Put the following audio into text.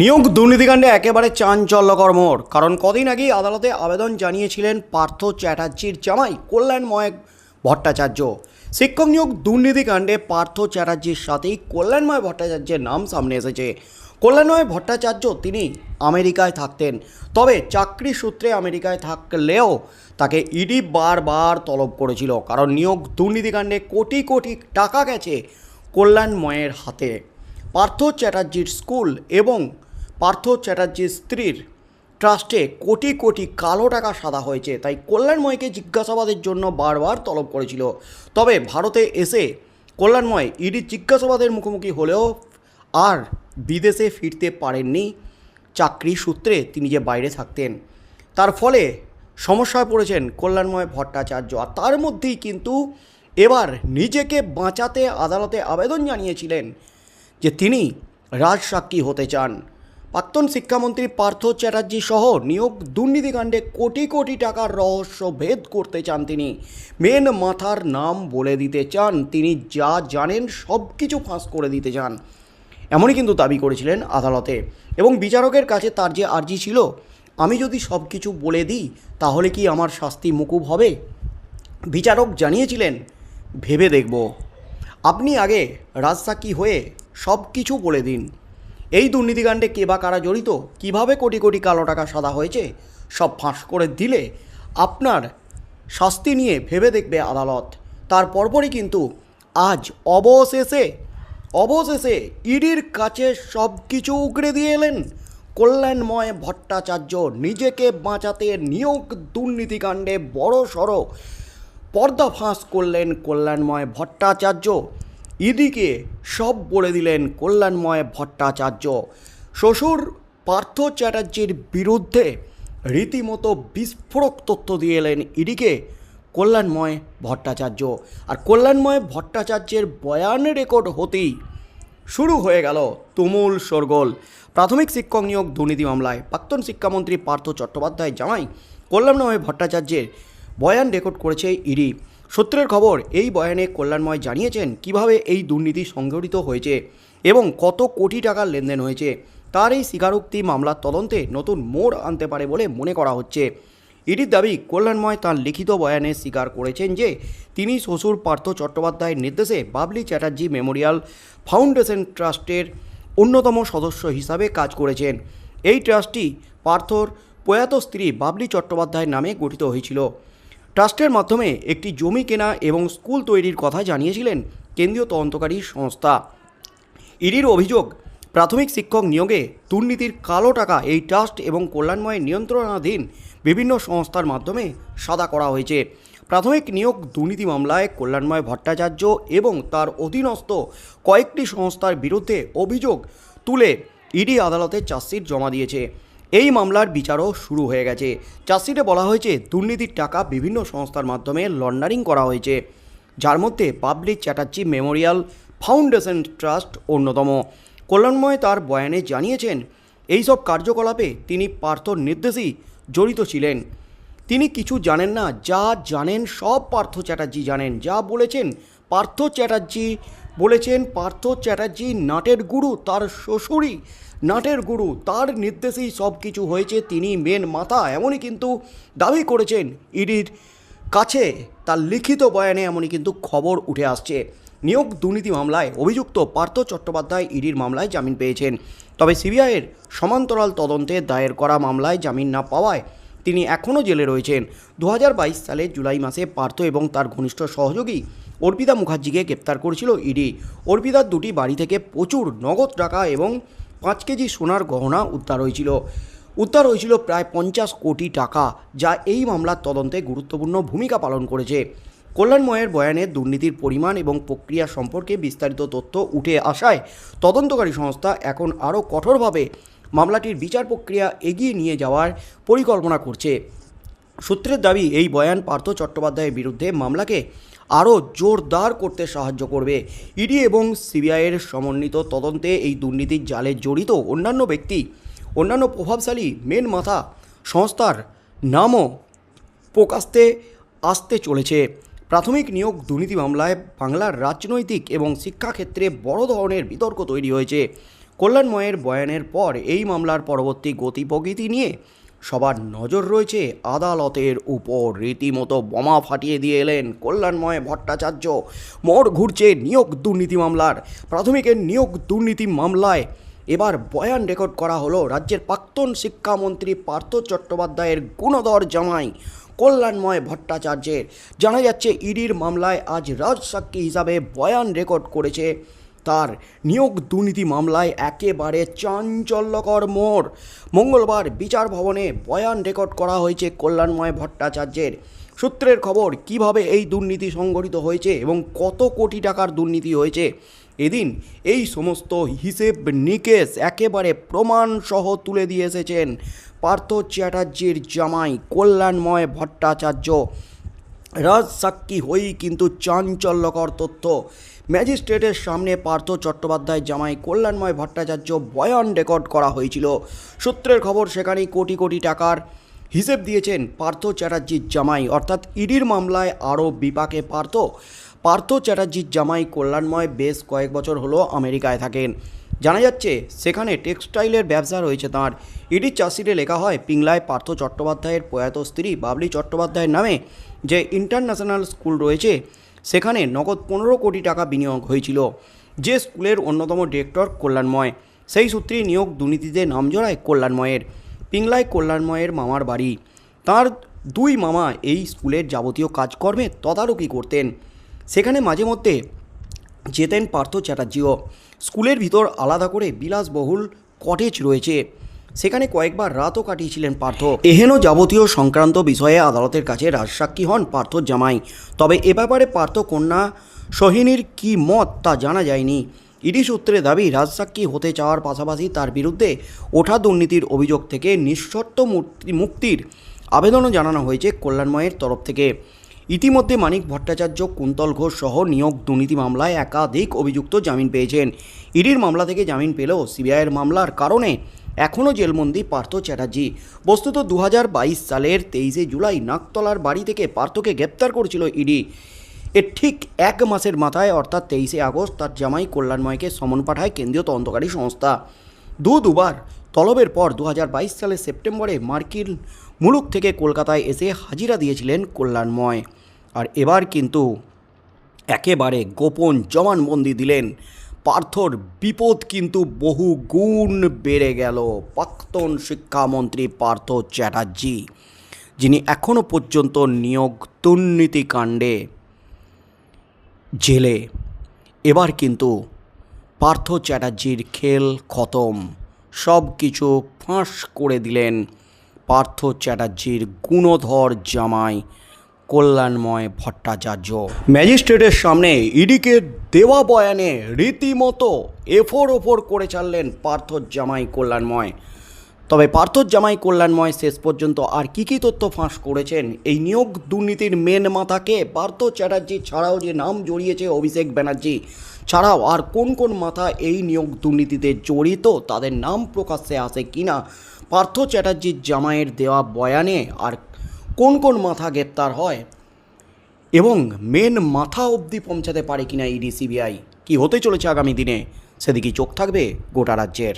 নিয়োগ দুর্নীতিকাণ্ডে একেবারে চাঞ্চল্যকর মোড়। কারণ কদিন আগেই আদালতে আবেদন জানিয়েছিলেন পার্থ চ্যাটার্জির জামাই কল্যাণময় ভট্টাচার্য। শিক্ষক নিয়োগ দুর্নীতিকাণ্ডে পার্থ চ্যাটার্জির সাথেই কল্যাণময় ভট্টাচার্যের নাম সামনে এসেছে। কল্যাণময় ভট্টাচার্য তিনি আমেরিকায় থাকতেন। তবে চাকরি সূত্রে আমেরিকায় থাকলেও তাকে ইডি বারবার তলব করেছিল। কারণ নিয়োগ দুর্নীতিকাণ্ডে কোটি কোটি টাকা গেছে কল্যাণময়ের হাতে। পার্থ চ্যাটার্জির স্কুল এবং পার্থ চ্যাটার্জির স্ত্রীর ট্রাস্টে কোটি কোটি কালো টাকা সাদা হয়েছে, তাই কল্যাণময়কে জিজ্ঞাসাবাদের জন্য বারবার তলব করেছিল। তবে ভারতে এসে কল্যাণময় ইডি জিজ্ঞাসাবাদের মুখোমুখি হলেও আর বিদেশে ফিরতে পারেননি। চাকরি সূত্রে তিনি যে বাইরে থাকতেন, তার ফলে সমস্যায় পড়েছেন কল্যাণময় ভট্টাচার্য। আর তার মধ্যেই কিন্তু এবার নিজেকে বাঁচাতে আদালতে আবেদন জানিয়েছিলেন যে তিনি রাজসাক্ষী হতে চান। প্রাক্তন শিক্ষামন্ত্রী পার্থ চ্যাটার্জি সহ নিয়োগ দুর্নীতিকাণ্ডে কোটি কোটি টাকার রহস্য ভেদ করতে চান তিনি। মেন মাথার নাম বলে দিতে চান, তিনি যা জানেন সব কিছু ফাঁস করে দিতে চান। এমনই কিন্তু দাবি করেছিলেন আদালতে। এবং বিচারকের কাছে তার যে আর্জি ছিল, আমি যদি সব কিছু বলে দিই, তাহলে কি আমার শাস্তি মুকুব হবে? বিচারক জানিয়েছিলেন, ভেবে দেখব। আপনি আগে রাজসাক্ষী হয়ে সব কিছু বলে দিন। এই দুর্নীতিকাণ্ডে কে বা কারা জড়িত? কীভাবে কোটি কোটি কালো টাকা সাদা হয়েছে? সব ফাঁস করে দিলে আপনার শাস্তি নিয়ে ভেবে দেখবে আদালত। তার পরপরই কিন্তু আজ অবশেষে অবশেষে ইডির কাছে সব কিছু উগড়ে দিয়ে এলেন কল্যাণময় ভট্টাচার্য। নিজেকে বাঁচাতে নিয়োগ দুর্নীতিকাণ্ডে বড় সড়ো পর্দা ফাঁস করলেন কল্যাণময় ভট্টাচার্য। ইদিকে সব বলে দিলেন কল্যাণময় ভট্টাচার্য। শ্বশুর পার্থ চ্যাটার্জির বিরুদ্ধে রীতিমতো বিস্ফোরক তথ্য দিয়ে এলেন ইডিকে কল্যাণময় ভট্টাচার্য। আর কল্যাণময় ভট্টাচার্যের বয়ান রেকর্ড হতেই শুরু হয়ে গেল তুমুল শোরগোল। প্রাথমিক শিক্ষক নিয়োগ দুর্নীতি মামলায় প্রাক্তন শিক্ষামন্ত্রী পার্থ চট্টোপাধ্যায় জামাই কল্যাণময় ভট্টাচার্যের বয়ান রেকর্ড করেছে ইডি। সূত্রের খবর, এই বয়ানে কল্যাণময় জানিয়েছেন কীভাবে এই দুর্নীতি সংঘটিত হয়েছে এবং কত কোটি টাকার লেনদেন হয়েছে। তার এই স্বীকারোক্তি মামলার তদন্তে নতুন মোড় আনতে পারে বলে মনে করা হচ্ছে। ইডির দাবি, কল্যাণময় তাঁর লিখিত বয়ানে স্বীকার করেছেন যে, তিনি শ্বশুর পার্থ চট্টোপাধ্যায়ের নির্দেশে বাবলি চ্যাটার্জি মেমোরিয়াল ফাউন্ডেশন ট্রাস্টের অন্যতম সদস্য হিসাবে কাজ করেছেন। এই ট্রাস্টটি পার্থর প্রয়াত স্ত্রী বাবলি চট্টোপাধ্যায়ের নামে গঠিত হয়েছিল। ট্রাস্টের মাধ্যমে একটি জমি কেনা এবং স্কুল তৈরির কথা জানিয়েছিলেন কেন্দ্রীয় তদন্তকারী সংস্থা। ইডির অভিযোগ, প্রাথমিক শিক্ষক নিয়োগে দুর্নীতির কালো টাকা এই ট্রাস্ট এবং কল্যাণময় নিয়ন্ত্রণাধীন বিভিন্ন সংস্থার মাধ্যমে সাদা করা হয়েছে। প্রাথমিক নিয়োগ দুর্নীতি মামলায় কল্যাণময় ভট্টাচার্য এবং তার অধীনস্থ কয়েকটি সংস্থার বিরুদ্ধে অভিযোগ তুলে ইডি আদালতে চার্জশিট জমা দিয়েছে। এই মামলার বিচারও শুরু হয়ে গেছে। চার্জশিটে বলা হয়েছে, দুর্নীতির টাকা বিভিন্ন সংস্থার মাধ্যমে লন্ডারিং করা হয়েছে। যার মধ্যে public Chatterjee memorial, foundation trust অন্যতম। কল্যাণময় তার বয়ানে জানিয়েছেন, এইসব কার্যকলাপে তিনি পার্থ নির্দেশেই জড়িত ছিলেন। তিনি কিছু জানেন না, যা জানেন সব পার্থ চ্যাটার্জি জানেন। যা বলেছেন পার্থ চ্যাটার্জি বলেছেন পার্থ চ্যাটার্জি নাটের গুরু, তার শ্বশুরই নাটের গুরু। তার নির্দেশেই সব কিছু হয়েছে, তিনি মেন মাথা, এমনই কিন্তু দাবি করেছেন ইডির কাছে। তার লিখিত বয়ানে এমনই কিন্তু খবর উঠে আসছে। নিয়োগ দুর্নীতি মামলায় অভিযুক্ত পার্থ চট্টোপাধ্যায় ইডির মামলায় জামিন পেয়েছেন। তবে সিবিআইয়ের সমান্তরাল তদন্তে দায়ের করা মামলায় জামিন না পাওয়ায় তিনি এখনও জেলে রয়েছেন। দু সালের জুলাই মাসে পার্থ এবং তার ঘনিষ্ঠ সহযোগী অর্পিতা মুখার্জিকে গ্রেপ্তার করেছিল ইডি। অর্পিতার দুটি বাড়ি থেকে প্রচুর নগদ টাকা এবং পাঁচ কেজি সোনার গহনা উদ্ধার হয়েছিল। উদ্ধার হয়েছিল প্রায় পঞ্চাশ কোটি টাকা, যা এই মামলার তদন্তে গুরুত্বপূর্ণ ভূমিকা পালন করেছে। কল্যাণময়ের বয়ানে দুর্নীতির পরিমাণ এবং প্রক্রিয়া সম্পর্কে বিস্তারিত তথ্য উঠে আসায় তদন্তকারী সংস্থা এখন আরও কঠোরভাবে মামলাটির বিচার প্রক্রিয়া এগিয়ে নিয়ে যাওয়ার পরিকল্পনা করছে। সূত্রের দাবি, এই বয়ান পার্থ চট্টোপাধ্যায়ের বিরুদ্ধে মামলাকে আরও জোরদার করতে সাহায্য করবে। ইডি এবং সিবিআইয়ের সমন্বিত তদন্তে এই দুর্নীতির জালে জড়িত অন্যান্য ব্যক্তি, অন্যান্য প্রভাবশালী মেন মাথা সংস্থার নামও প্রকাশতে আসতে চলেছে। প্রাথমিক নিয়োগ দুর্নীতি মামলায় বাংলার রাজনৈতিক এবং শিক্ষাক্ষেত্রে বড় ধরনের বিতর্ক তৈরি হয়েছে। কল্যাণময়ের বয়ানের পর এই মামলার পরবর্তী গতি প্রকৃতি নিয়ে সবার নজর রয়েছে আদালতের উপর। রীতিমতো বোমা ফাটিয়ে দিয়ে এলেন কল্যাণময় ভট্টাচার্য। মোড় ঘুরছে নিয়োগ দুর্নীতি মামলার। প্রাথমিকের নিয়োগ দুর্নীতি মামলায় এবার বয়ান রেকর্ড করা হলো রাজ্যের প্রাক্তন শিক্ষামন্ত্রী পার্থ চট্টোপাধ্যায়ের গুণধর জামাই, কল্যাণময় ভট্টাচার্যের। জানা যাচ্ছে, ইডির মামলায় আজ রাজসাক্ষী হিসাবে বয়ান রেকর্ড করেছে তার নিয়োগ দুর্নীতি মামলায় একেবারে চাঞ্চল্যকর মোড়। মঙ্গলবার বিচার ভবনে বয়ান রেকর্ড করা হয়েছে কল্যাণময় ভট্টাচার্যের। সূত্রের খবর, কীভাবে এই দুর্নীতি সংগঠিত হয়েছে এবং কত কোটি টাকার দুর্নীতি হয়েছে? এদিন এই সমস্ত হিসেব নিকেশ একেবারে প্রমাণসহ তুলে দিয়ে এসেছেন পার্থ চ্যাটার্জির জামাই কল্যাণময় ভট্টাচার্য। রাজসাক্ষী হয়েই কিন্তু চাঞ্চল্যকর তথ্য। ম্যাজিস্ট্রেটের সামনে পার্থ চট্টোপাধ্যায়, জামাই কল্যাণময় ভট্টাচার্য বয়ান রেকর্ড করা হয়েছিল। সূত্রের খবর, সেখানেই কোটি কোটি টাকার হিসেব দিয়েছেন পার্থ চ্যাটার্জির জামাই। অর্থাৎ ইডির মামলায় আরও বিপাকে পার্থ। পার্থ চ্যাটার্জির জামাই কল্যাণময় বেশ কয়েক বছর হলো আমেরিকায় থাকেন। জানা যাচ্ছে, সেখানে টেক্সটাইলের ব্যবসা রয়েছে তাঁর। ইডির চাষিরে লেখা হয়, পিংলায় পার্থ চট্টোপাধ্যায়ের প্রয়াত স্ত্রী বাবলি চট্টোপাধ্যায়ের নামে যে ইন্টারন্যাশনাল স্কুল রয়েছে সেখানে নগদ পনেরো কোটি টাকা বিনিয়োগ হয়েছিল, যে স্কুলের অন্যতম ডিরেক্টর কল্যাণময়। সেই সূত্রে নিয়োগ দুর্নীতিতে নাম জড়ায় কল্যাণময়ের, পিংলায় কল্যাণময়ের মামার বাড়ি। তার দুই মামা এই স্কুলের যাবতীয় কাজকর্মে তদারকি করতেন। সেখানে মাঝে মধ্যে যেতেন পার্থ চ্যাটার্জিও। স্কুলের ভিতর আলাদা করে বিলাসবহুল কটেজ রয়েছে। সেখানে কয়েকবার রাতও কাটিয়েছিলেন পার্থ। এহেন যাবতীয় সংক্রান্ত বিষয়ে আদালতের কাছে রাজসাক্ষী হন পার্থর জামাই। তবে এ ব্যাপারে পার্থ কন্যা সোহিনীর কি মত তা জানা যায়নি। ইডি সূত্রে দাবি, রাজসাক্ষী হতে চাওয়ার পাশাপাশি তার বিরুদ্ধে ওঠা দুর্নীতির অভিযোগ থেকে নিঃশর্ত মুক্তি- মুক্তির আবেদনও জানানো হয়েছে কল্যাণময়ের তরফ থেকে। ইতিমধ্যে মানিক ভট্টাচার্য, কুন্তল ঘোষ সহ নিয়োগ দুর্নীতি মামলায় একাধিক অভিযুক্ত জামিন পেয়েছেন। ইডির মামলা থেকে জামিন পেলেও সিবিআইয়ের মামলার কারণে এখনও জেলবন্দি পার্থ চ্যাটার্জি। বস্তুত দু হাজার বাইশ সালের তেইশে জুলাই নাকতলার বাড়ি থেকে পার্থকে গ্রেপ্তার করেছিল ইডি। এর ঠিক এক মাসের মাথায়, অর্থাৎ তেইশে আগস্ট, তার জামাই কল্যাণময়কে সমন পাঠায় কেন্দ্রীয় তদন্তকারী সংস্থা। দু দুবার তলবের পর দু হাজার বাইশ সালের সেপ্টেম্বরে মার্কিন মুলুক থেকে কলকাতায় এসে হাজিরা দিয়েছিলেন কল্যাণময় আর এবার কিন্তু একেবারে গোপন জবানবন্দি দিলেন পার্থর বিপদ কিন্তু বহু গুণ বেড়ে গেল। প্রাক্তন শিক্ষামন্ত্রী পার্থ চ্যাটার্জি, যিনি এখনও পর্যন্ত নিয়োগ দুর্নীতিকাণ্ডে জেলে। এবার কিন্তু পার্থ চ্যাটার্জির খেল খতম। সব কিছু ফাঁস করে দিলেন পার্থ চ্যাটার্জির গুণধর জামাই কল্যাণময় ভট্টাচার্য। ম্যাজিস্ট্রেটের সামনে ইডিকে দেওয়া বয়ানে রীতিমতো এফোর ওফোর করে চাললেন পার্থ জামাই কল্যাণময়। তবে পার্থ জামাই কল্যাণময় শেষ পর্যন্ত আর কী কী তথ্য ফাঁস করেছেন, এই নিয়োগ দুর্নীতির মেন মাথাকে পার্থ চ্যাটার্জি ছাড়াও যে নাম জড়িয়েছে অভিষেক ব্যানার্জি, ছাড়াও আর কোন কোন মাথা এই নিয়োগ দুর্নীতিতে জড়িত তাদের নাম প্রকাশ্যে আসে কিনা, পার্থ চ্যাটার্জির জামাইয়ের দেওয়া বয়ানে আর কোন কোন মাথা গ্রেপ্তার হয় এবং মেন মাথা অবধি পৌঁছাতে পারে কিনা ইডি সিবিআই কি হতে চলেছে আগামী দিনে? সেদিকে চোখ থাকবে গোটা রাজ্যের।